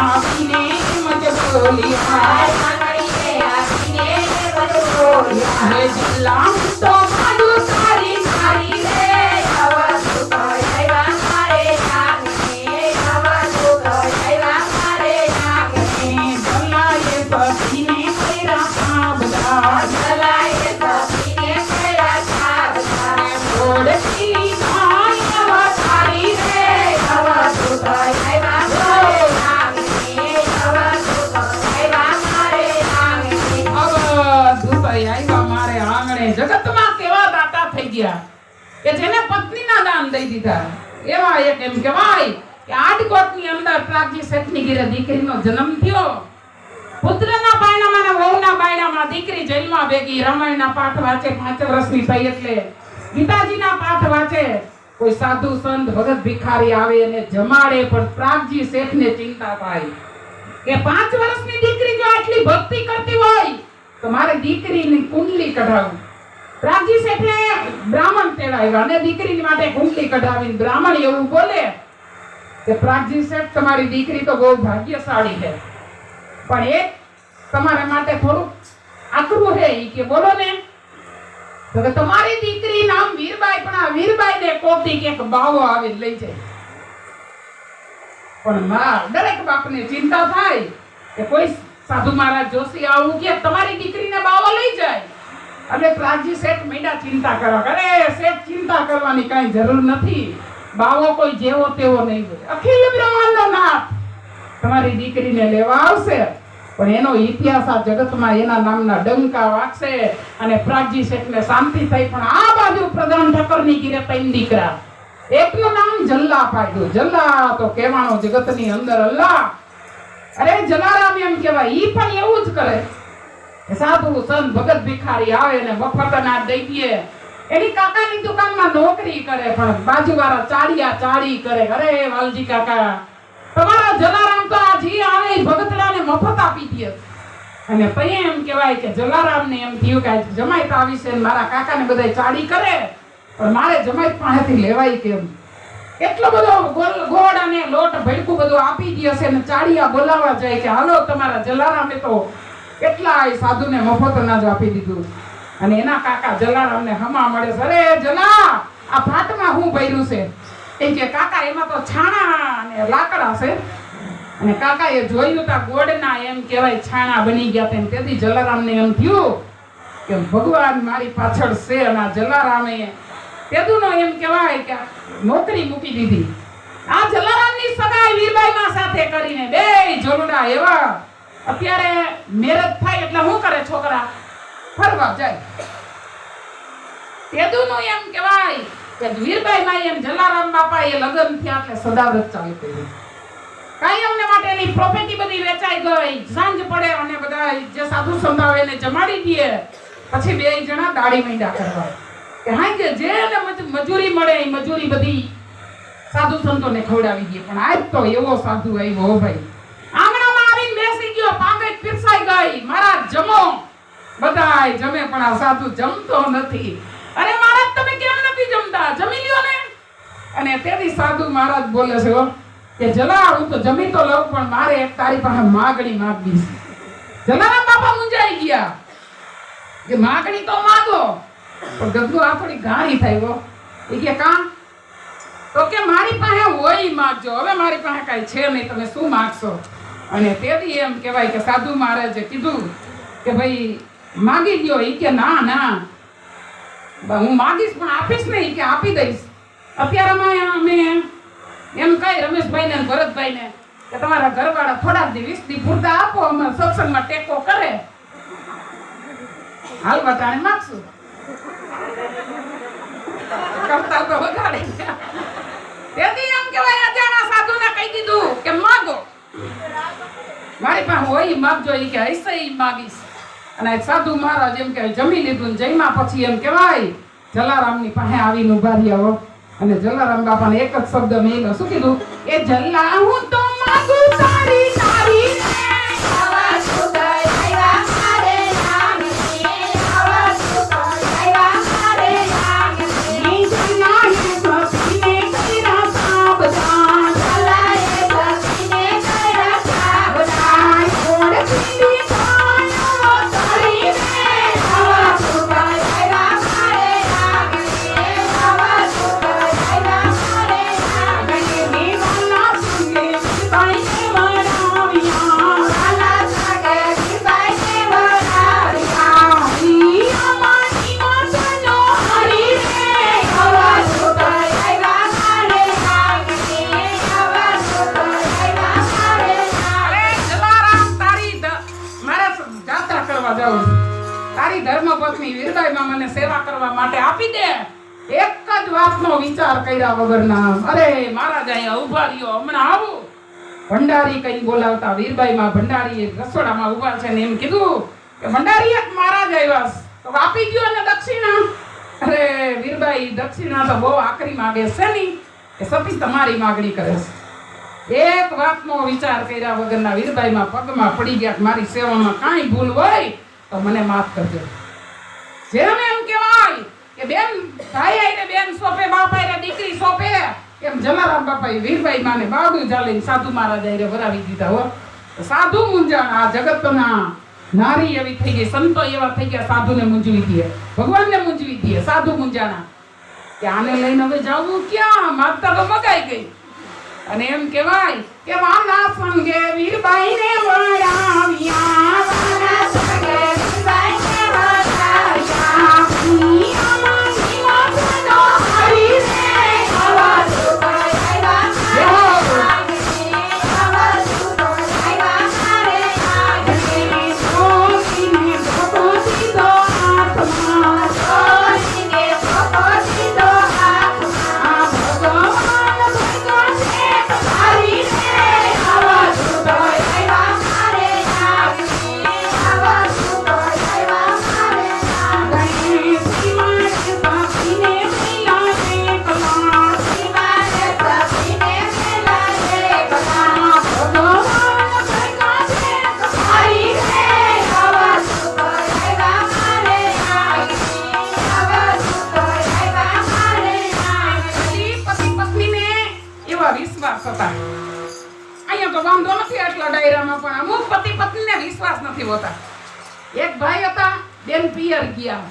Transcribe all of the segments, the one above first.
आखिने मत बोली हाय हमारी आखिने मत बोली हाय जिला तो કે જેને પત્નીના દાન દઈ દીધા. એવા એક એમ કહેવાય કે આડકોટની અંદર પ્રાગજી શેઠની ઘેરે દીકરીનો જન્મ થયો. પુત્રના બાયણામાં ને વહુના બાયણામાં દીકરી જેલમાં ભેગી. રામાયણના પાઠ વાંચે પાંચ વર્ષની થઈ એટલે ગીતાજીના પાઠ વાંચે. કોઈ સાધુ સંત ભગત ભિખારી આવે અને જમાડે, પણ પ્રાગજી શેઠને ચિંતા થાય. કે પાંચ વર્ષની દીકરી જો આટલી ભક્તિ કરતી હોય, તો મારે દીકરીની કુંડલી કઢાવું. પ્રાગજી શેઠે બ્રાહ્મણ તેડાવ્યા અને દીકરીની માટે કુંડલી કઢાવીને બ્રાહ્મણ એવું બોલે કે, પ્રાગજી શેઠ, તમારી દીકરી તો બહુ ભાગ્યશાળી છે. પણ એ તમારા માટે થોડું આકરું છે. એ કે, બોલો ને. તો કે, તમારી દીકરી નામ વીરબાઈ, પણ આ વીરબાઈ ને કોપી કે બાવો આવી લઈ જાય. પણ માં દરેક બાપને ચિંતા થાય કે કોઈ સાધુ મહારાજ જોશી આવું કે, તમારી દીકરીને બાવો લઈ જાય. અને પ્રાગજી શેઠ મહિના ચિંતા કરવા અરે, શેઠ ચિંતા કરવાની કાંઈ જરૂર નથી. બાવો કોઈ જેવો તેવો નહીં હોય. અખિલ બ્રહ્માંડનો નાથ. તમારી દીકરીને લેવા આવશે. પણ એનો ઇતિહાસ આ જગતમાં એના નામના ડંકા વાગશે અને પ્રાગજી શેઠને શાંતિ થઈ પણ આ બાજુ પ્રધાન ઠક્કરની ગીરે તૈન દીકરા. એકનું નામ જલ્લા પાડ્યું જલ્લા તો કહેવાનો જગતની અંદર અલ્લાહ. અરે જલારામ એમ કહેવાય. ઈ પણ એવું જ કરે. સાધુ સંત ભગત ભિખારી આવે ને મફત અનાજ દઈ દે એની કાકાની દુકાનમાં નોકરી કરે પણ બાજુવાળા ચાળિયા ચાળી કરે. અરે વાલજી કાકા, તમારા જલારામ તો આ જી આવે ભગતડાને મફત આપી દે. અને પછી એમ કહેવાય કે જલારામને એમ થયું કે આજ જમાઈત આવી છે મારા કાકાને બધાય ચાળી કરે. પણ મારે જમાઈત પાસેથી લેવાય કેમ? એટલો બધો ગોળ ગોળ અને લોટ ભડકું બધું આપી દે છે ને ચાળિયા બોલાવવા જાય કે, હાલો, તમારા જલારામે તો કેટલાય સાધુને મફત અનાજ આપી દીધું. અને એના કાકા જલારામને હમા મળે છે. અરે જલા, આ ભાતમાં હું ભર્યું છે? એ કે કાકા, એમાં તો છાણા અને લાકડા છે. અને કાકા એ જોયું તા ગોળના એમ કહેવાય છાણા બની ગયા તેમ. તેથી જલારામને એમ થયું કે ભગવાન મારી પાછળ છે અને આ જલારામે તેદુનો એમ કહેવાય કે નોકરી મૂકી દીધી. આ જલારામની સગાઈ વીરબાઈના સાથે કરીને બે જોલડા એવા અત્યારે મેરેજ થાય એટલે શું કરે છોકરા? ફરવા જાય. તેદુનું એમ કહેવાય કે વીરબાઈ માં એમ જલારામ બાપા એ લગ્ન થયા એટલે સદાવ્રત ચાલુ કર્યું અમને માટેની પ્રોપર્ટી બધી વેચાઈ ગઈ. સાંજ પડે અને બધા જે સાધુ સંતાવે એને જમાડી દે. પછી બે જણા દાડી મીંડા કરવા. કે હા કે જે મજૂરી મળે એ મજૂરી બધી સાધુ સંતોને ખવડાવી દઈએ પણ આજ તો એવો સાધુ આવ્યો ભાઈ આંગણામાં આવીને બેસી ગયો પાંગટ ગઈ મારા જમો. બધાય જમે પણ આ સાધુ જમતો નથી. અરે મહારાજ, તમે કેમ નથી જમતા? જમી લ્યો ને. અને તેથી સાધુ મહારાજ બોલે છે કે જલા હું તો જમી તો લઉં, પણ મારે એક તારી પાસે માગણી માગવી છે. જલારામ બાપા મુંજાઈ ગયા. કે માગણી તો માગો, પણ ગગુ આ થોડી ઘાણી થાય ગો એ કે કામ તો કે મારી પાસે હોય માગજો. હવે મારી પાસે કાંઈ છે નહીં, તમે શું માગશો? અને તેથી એમ કહેવાય કે સાધુ મહારાજે કીધું કે ભાઈ માગી ગયો ઈ કે ના ના. હું માગીશ પણ આપીશ નહીં કે આપી દઈશ. અત્યારે અમે એમ કહી રમેશભાઈને ને કે તમારા ઘરવાળા થોડા દી વીસ દી પૂરતા આપો, અમે સત્સંગમાં ટેકો કરે. હાલ બટાણે માગશું કરતા તો વગાડે તેથી એમ કહેવાય અજાણા સાધુને કહી દીધું કે માગો મારી પાસે હોય એ માગજો ઈ કે હૈસે એ માગીશ. અને સાધુ મહારાજ એમ કે જમી લીધું જમ્યા પછી એમ કહેવાય, જલારામની પાસે આવીને ઊભા રહ્યા અને જલારામ બાપાને એક જ શબ્દ મેં શું કીધું? એ જલ્લા, હું તો એક જ વાતનો વિચાર કર્યા વગરના, અરે મારા જાય ઊભા રહ્યો, હમણાં આવું. ભંડારી કઈ બોલાવતા વીરબાઈ માં ભંડારી રસોડામાં ઊભા છે ને એમ કીધું કે, ભંડારી, એક મહારાજ આવ્યા. તો આપી ગયો ને દક્ષિણા. અરે વીરબાઈ દક્ષિણા તો બહુ આકરી માગે છે ની, એ સતી તમારી માગણી કરે છે. એક વાતનો વિચાર કર્યા વગરના વીરબાઈમાં પગમાં પડી ગયા મારી સેવામાં કાંઈ ભૂલ હોય તો મને માફ કરજો. જેમ એમ કહેવાય કે બેન ભાઈ આઈને બેન સોંપે, બાપ આઈને દીકરી સોંપે, એમ જલારામ બાપાએ વીરભાઈ માને બાવડું ચાલીને સાધુ મહારાજ આઈને ભરાવી દીધા હો. સાધુ મૂંઝાણ, આ જગતના નારી એવી થઈ ગઈ, સંતો એવા થઈ ગયા, સાધુને મૂંઝવી દે, ભગવાનને મૂંઝવી દે, સાધુ મૂંઝાણા. કે આને લઈને હવે જવું ક્યાં? માગતા તો મગાઈ ગઈ. અને એમ કહેવાય કે વાલા સંગે વીરબાઈને વળાવ્યા ગયા.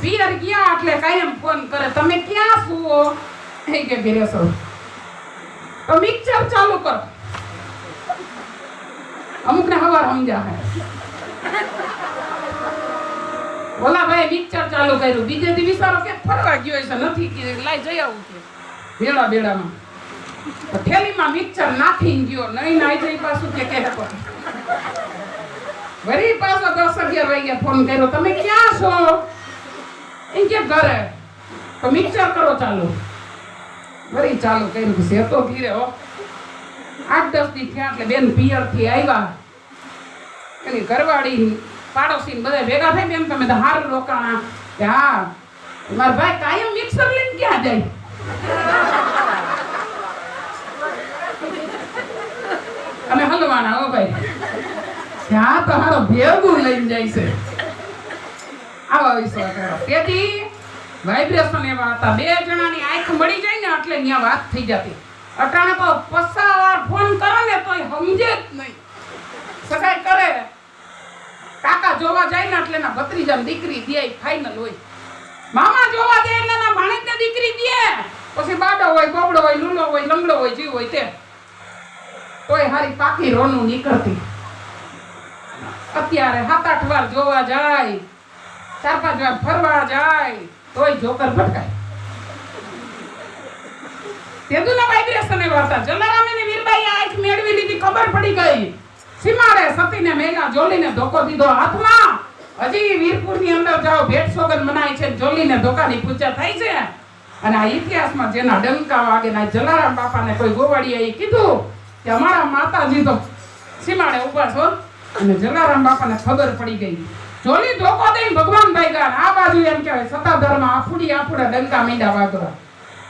પિયર ગયા એટલે કાયમ ફોન કરે, તમે ક્યાં સુવો એ કે, ઘરે છો. તો મિક્સર ચાલુ કરો. અમુક ને હવાર સમજ્યા હે. ઓલા ભાઈ મિક્સર ચાલુ કર્યું. બીજે થી વિચારો કે ફરવા ગયો છે નથી કે લાઈ જઈ આવું કે. બેડા બેડામાં થેલીમાં મિક્સર નાખીને ગયો. નહીં નાઈ જઈ પાછું કે કે વળી પાછો દસ અગિયાર વાગ્યા ફોન કર્યો, તમે ક્યાં છો? એમ કે ઘરે? તો મિક્સર કરો ચાલુ. વરી ચાલુ કર્યું કે છે તો ધીરે હો. આઠ દસ દી થયા એટલે બેન પિયરથી આવ્યા. એની ઘરવાળી પાડોશી બધા ભેગા થઈ બેન તમે તો હારું રોકાણા. કે હા. મારા ભાઈ કાયમ મિક્સર લઈને ક્યાં જાય? અમે હલવાના હો ભાઈ. ત્યાં તો હારો ભેગું લઈને જાય છે આવા વિશ્વાસ કરો તેથી વાઇબ્રેશન એવા હતા બે જણાની આંખ મળી જાય ને એટલે ત્યાં વાત થઈ જતી અટાણે તો પસાવાર વાર ફોન કરો ને તોય સમજે જ નહીં સગાઈ કરે કાકા જોવા જાય ને એટલે એના ભત્રીજા દીકરી દે ફાઇનલ હોય મામા જોવા જાય એટલે એના ભાણેજને દીકરી દે પછી બાડો હોય બોબડો હોય લૂલો હોય લંગડો હોય જીવ હોય તે તોય હારી પાકી રોનું નીકળતી અત્યારે સાત આઠ વાર જોવા જાય. ચાર પાંચ વાર ફરવા જાય. તોય જોકર ભટકાય. તેદુના વાઇબ્રેશન એ હતા જલારામ અને વીરબાઈ આંખ મેળવી લીધી, ખબર પડી ગઈ. સીમાડે સતીને મેઘા જોલીને ધોકો દીધો હાથમાં. હજી વીરપુરની અંદર જાઓ, ભેટ સોગન મનાય છે, જોલીને ધોકાની પૂજા થાય છે. અને આ ઇતિહાસમાં જેના ડંકા વાગે ના જલારામ બાપાને કોઈ ગોવાળીએ કીધું કે અમારા માતાજી તો સીમાડે ઊભા છો. અને જલારામ બાપાને ખબર પડી ગઈ. જોલી ધોકો દઈ ભગવાન ભાઈ આ બાજુ એમ કહેવાય, સતાધરમાં આફુડી આફુડા ડંકા મીંડા વાગવા.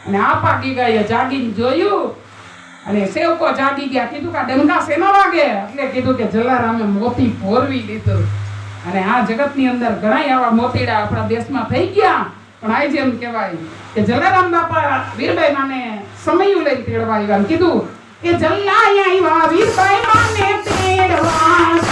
અને આ પાકી ગઈ જાગીને જોયું. અને સેવકો જાગી ગયા, કીધું કે ડંકા શેનો વાગે? એટલે કીધું કે જલારામે મોતી ભોરવી લીધું. અને આ જગતની અંદર ઘણા આવા મોતીડા આપણા દેશમાં થઈ ગયા. પણ આ જેમ કહેવાય કે જલારામ બાપા વીરબાઈ માને સમયું લઈને તેડવા આવ્યા. કીધું કે જલ્લા આવ્યા વીરબાઈ માને તેડવા